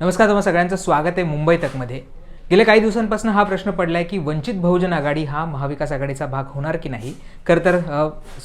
नमस्कार तुम्हा सगळ्यांचं स्वागत आहे मुंबई तकमध्ये. गेल्या काही दिवसांपासून हा प्रश्न पडलाय की वंचित बहुजन आघाडी हा महाविकास आघाडीचा भाग होणार की नाही? खरं तर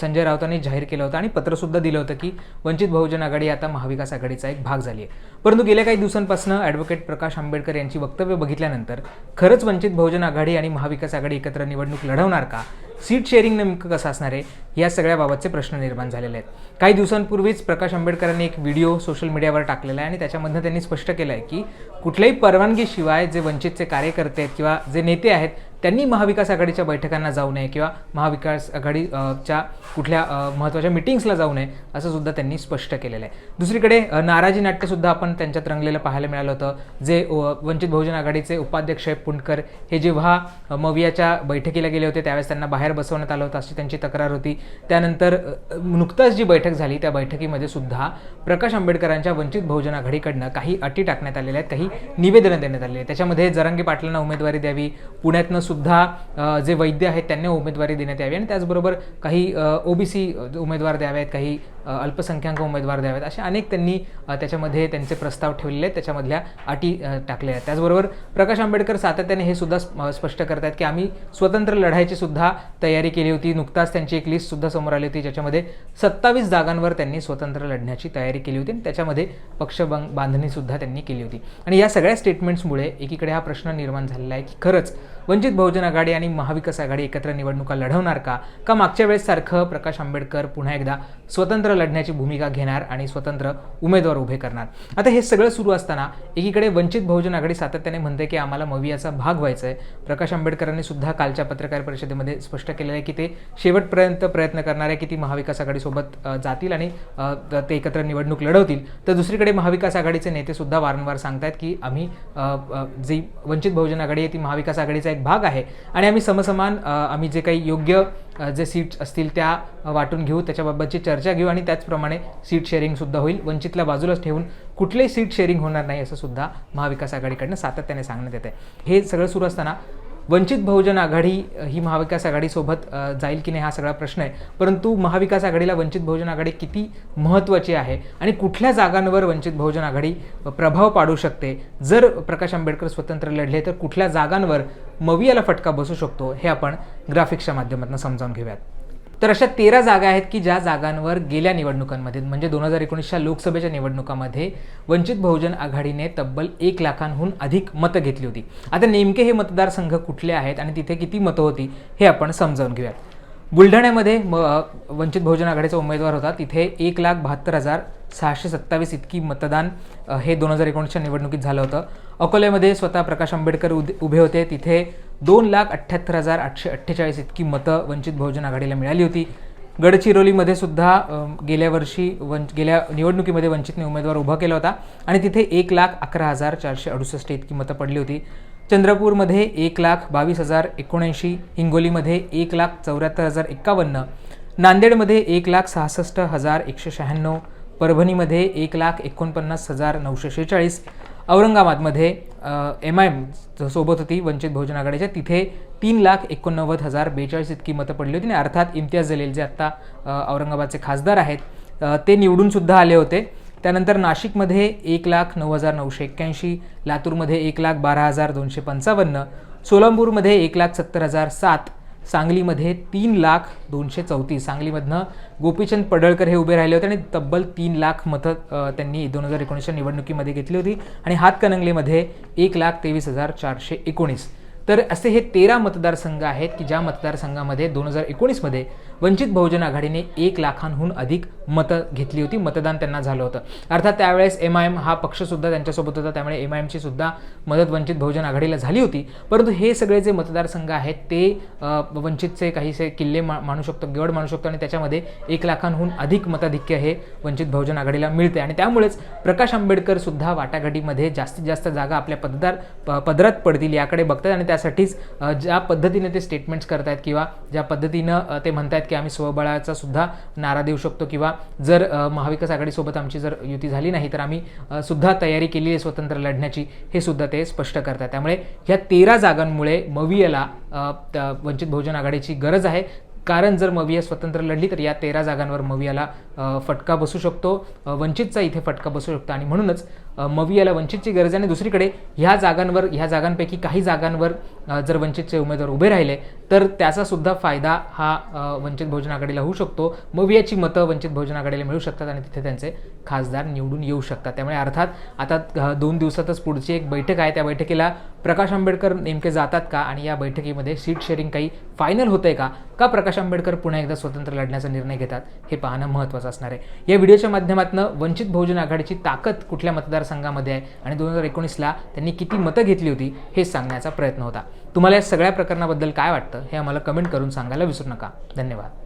संजय राऊतांनी जाहीर केलं होतं आणि पत्रसुद्धा दिलं होतं की वंचित बहुजन आघाडी आता महाविकास आघाडीचा एक भाग झाली आहे परंतु गेल्या काही दिवसांपासून ॲडव्होकेट प्रकाश आंबेडकर यांची वक्तव्य बघितल्यानंतर खरंच वंचित बहुजन आघाडी आणि महाविकास आघाडी एकत्र निवडणूक लढवणार का? सीट शेअरिंग नेमकं कसं असणार आहे? या सगळ्याबाबतचे प्रश्न निर्माण झालेले आहेत. काही दिवसांपूर्वीच प्रकाश आंबेडकरांनी एक व्हिडिओ सोशल मीडियावर टाकलेला आहे आणि त्याच्यामधनं त्यांनी स्पष्ट केलं आहे की कुठल्याही परवानगीशिवाय जे वंचितचे कार्यकर्ते आहेत किंवा जे नेते आहेत त्यांनी महाविकास आघाडीच्या बैठकांना जाऊ नये किंवा महाविकास आघाडीच्या कुठल्या महत्त्वाच्या मिटिंग्सला जाऊ नये असं सुद्धा त्यांनी स्पष्ट केलेलं आहे. दुसरीकडे नाराजी नाट्यसुद्धा आपण त्यांच्यात रंगलेलं पाहायला मिळालं होतं. जे वंचित बहुजन आघाडीचे उपाध्यक्ष पुंडकर हे जेव्हा मवियाच्या बैठकीला गेले होते त्यावेळेस त्यांना बाहेर बसवण्यात आलं होतं अशी त्यांची तक्रार होती. त्यानंतर नुकताच जी बैठक झाली त्या बैठकीमध्ये सुद्धा प्रकाश आंबेडकरांच्या वंचित बहुजन आघाडीकडनं काही अटी टाकण्यात आलेल्या आहेत काही निवेदनं देण्यात आलेली आहेत. त्याच्यामध्ये जरांगे पाटलांना उमेदवारी द्यावी पुण्यातनं सुद्धा जे वैद्य आहेत त्यांना उमेदवारी देण्यात यावी. आणि त्याचबरोबर काही ओबीसी उमेदवार द्यावेत काही अल्पसंख्याक उमेदवार द्यावेत. असे अनेक त्यांनी त्याच्यामध्ये त्यांचे प्रस्ताव ठेवलेले आहेत त्याच्यामधल्या अटी टाकल्या आहेत. त्याचबरोबर प्रकाश आंबेडकर सातत्याने हे सुद्धा स्प- स्पष्ट करतात की आम्ही स्वतंत्र लढायची सुद्धा तयारी केली होती. नुकताच त्यांची एक लिस्ट सुद्धा समोर आली होती ज्याच्यामध्ये सत्तावीस जागांवर त्यांनी स्वतंत्र लढण्याची तयारी केली होती आणि त्याच्यामध्ये पक्ष बां- बांधणी सुद्धा त्यांनी केली होती. आणि या सगळ्या स्टेटमेंट्समुळे एकीकडे हा प्रश्न निर्माण झालेला आहे की खरंच वंचित बहुजन आघाडी आणि महाविकास आघाडी एकत्र निवडणुका लढवणार का? का मागच्या वेळेस सारखं प्रकाश आंबेडकर पुन्हा एकदा स्वतंत्र लढण्याची भूमिका घेणार आणि स्वतंत्र उमेदवार उभे करणार. आता हे सगळं सुरू असताना एकीकडे वंचित बहुजन आघाडी सातत्याने म्हणते की आम्हाला मवियाचा भाग व्हायचा आहे प्रकाश आंबेडकरांनी सुद्धा कालच्या पत्रकार परिषदेमध्ये स्पष्ट केलेलं आहे की ते शेवटपर्यंत प्रयत्न करणार आहे की ती महाविकास आघाडीसोबत जातील आणि ते एकत्र निवडणूक लढवतील. तर दुसरीकडे महाविकास आघाडीचे नेते सुद्धा वारंवार सांगतायत की आम्ही जी वंचित बहुजन आघाडी आहे ती महाविकास आघाडीचा एक भाग आहे. आणि आम्ही समसमान आम्ही जे काही योग्य जे सीट्स असतील त्या वाटून घेऊ त्याच्याबाबतची चर्चा घेऊ आणि त्याचप्रमाणे सीट शेअरिंगसुद्धा होईल. वंचितला बाजूलाच ठेवून कुठलेही सीट शेअरिंग होणार नाही असं सुद्धा महाविकास आघाडीकडनं सातत्याने सांगण्यात येत आहे हे सगळं सुरू असताना वंचित बहुजन आघाडी ही महाविकास आघाडीसोबत जाईल की नाही हा सगळा प्रश्न आहे. परंतु महाविकास आघाडीला वंचित बहुजन आघाडी किती महत्त्वाची आहे आणि कुठल्या जागांवर वंचित बहुजन आघाडी प्रभाव पाडू शकते? जर प्रकाश आंबेडकर स्वतंत्र लढले तर कुठल्या जागांवर मवियाला फटका बसू शकतो हे आपण ग्राफिक्सच्या माध्यमातून समजावून घेऊयात. तर अशा तेरा जागा आहेत की ज्या जागांवर गेल्या निवडणुकांमध्ये म्हणजे दोन हजार एकोणीसच्या लोकसभेच्या निवडणुकामध्ये वंचित बहुजन आघाडीने तब्बल एक लाखांहून अधिक मतं घेतली होती. आता नेमके हे मतदारसंघ कुठले आहेत आणि तिथे किती मतं होती हे आपण समजावून घेऊयात. बुलढाण्यामध्ये म वंचित बहुजन आघाडीचा उमेदवार होता तिथे एक लाख बहात्तर हजार सहाशे सत्तावीस इतकी मतदान हे दोन हजार एकोणीसच्या निवडणुकीत झालं होतं. अकोल्यामध्ये स्वतः प्रकाश आंबेडकर उभे होते. तिथे दोन लाख अठ्ठ्याहत्तर हजार आठशे अठ्ठेचाळीस इतकी मतं वंचित बहुजन आघाडीला मिळाली होती. गडचिरोलीमध्ये सुद्धा गेल्या वर्षी वंच गेल्या निवडणुकीमध्ये वंचितने उमेदवार उभा केला होता. आणि तिथे एक लाख अकरा हजार चारशे अडुसष्ट इतकी मतं पडली होती. चंद्रपूरमध्ये एक लाख बावीस हजार एकोणऐंशी हिंगोलीमध्ये एक लाख चौऱ्याहत्तर हजार एक्कावन्न नांदेडमध्ये एक लाख सहासष्ट हजार एकशे शहाण्णव परभणीमध्ये एक लाख एकोणपन्नास हजार नऊशे शेहेचाळीस औरंगाबादमध्ये एम आय एम सोबत होती वंचित बहुजन आघाडीच्या तिथे तीन लाख एकोणनव्वद हजार बेचाळीस इतकी मतं पडली होती आणि अर्थात इम्तियाज जलील जे आत्ता औरंगाबादचे खासदार आहेत ते निवडूनसुद्धा आले होते. त्यानंतर नाशिकमध्ये एक लाख नऊ हजार नऊशे एक्क्याऐंशी लातूरमध्ये एक लाख बारा हजार दोनशे पंचावन्न सोलापूरमध्ये एक लाख सत्तर हजार सात सांगलीमध्ये तीन लाख दोनशे चौतीस. सांगलीमधनं गोपीचंद पडळकर हे उभे राहिले होते आणि तब्बल तीन लाख मतं त्यांनी दोन हजार एकोणीसच्या निवडणुकीमध्ये घेतली होती. आणि हातकणंगलेमध्ये एक लाख तेवीस हजार चारशे एकोणीस. तर असे हे तेरा मतदारसंघ आहेत की ज्या मतदारसंघामध्ये दोन हजार एकोणीसमध्ये वंचित बहुजन आघाडीने एक लाखांहून अधिक मतं घेतली होती. मतदान त्यांना झालं होतं. अर्थात त्यावेळेस एम आय एम हा पक्षसुद्धा त्यांच्यासोबत होता. त्यामुळे एम आय एमची सुद्धा मदत वंचित बहुजन आघाडीला झाली होती. परंतु हे सगळे जे मतदारसंघ आहेत ते वंचितचे काहीसे किल्ले मा मानू शकतो गड मानू शकतो आणि त्याच्यामध्ये एक लाखांहून अधिक मताधिक्य हे वंचित बहुजन आघाडीला मिळते आणि त्यामुळेच प्रकाश आंबेडकर सुद्धा वाटाघाटीमध्ये जास्तीत जास्त जागा आपल्या पददार प- पदरात पडतील याकडे बघतात आणि त्या त्यासाठीच ज्या पद्धतीने ते स्टेटमेंट्स करतायत किंवा ज्या पद्धतीनं ते ते म्हणतायत की आम्ही स्वबळाचा सुद्धा नारा देऊ शकतो किंवा जर महाविकास आघाडीसोबत आमची जर युती झाली नाही तर आम्ही सुद्धा तयारी केली आहे स्वतंत्र लढण्याची हे सुद्धा ते स्पष्ट करतात त्यामुळे ह्या तेरा जागांमुळे मवियाला वंचित बहुजन आघाडीची गरज आहे. कारण जर मविया स्वतंत्र लढली तर या तेरा जागांवर मवियाला फटका बसू शकतो. वंचितचा इथे फटका बसू शकतो. आणि म्हणूनच मवियाला वंचितची गरज आहे. आणि दुसरीकडे ह्या जागांवर ह्या जागांपैकी काही जागांवर जर वंचितचे उमेदवार उभे राहिले तर त्याचासुद्धा फायदा हा वंचित बहुजन आघाडीला होऊ शकतो. मग मवियाची मतं वंचित बहुजन आघाडीला मिळू शकतात आणि तिथे त्यांचे खासदार निवडून येऊ शकतात. त्यामुळे अर्थात आता दोन दिवसातच पुढची एक बैठक आहे. त्या बैठकीला प्रकाश आंबेडकर नेमके जातात का? आणि या बैठकीमध्ये सीट शेअरिंग काही फायनल होतंय का? का प्रकाश आंबेडकर पुन्हा एकदा स्वतंत्र लढण्याचा निर्णय घेतात? हे पाहणं महत्त्वाचं असणार आहे. या व्हिडिओच्या माध्यमातून वंचित बहुजन आघाडीची ताकद कुठल्या मतदारसंघामध्ये आहे? आणि दोन हजार एकोणीसला त्यांनी किती मतं घेतली होती? हे सांगण्याचा प्रयत्न होता. तुम्हाला या सगळ्या प्रकरणाबद्दल काय वाटतं हे आम्हाला कमेंट करून सांगायला विसरू नका. धन्यवाद.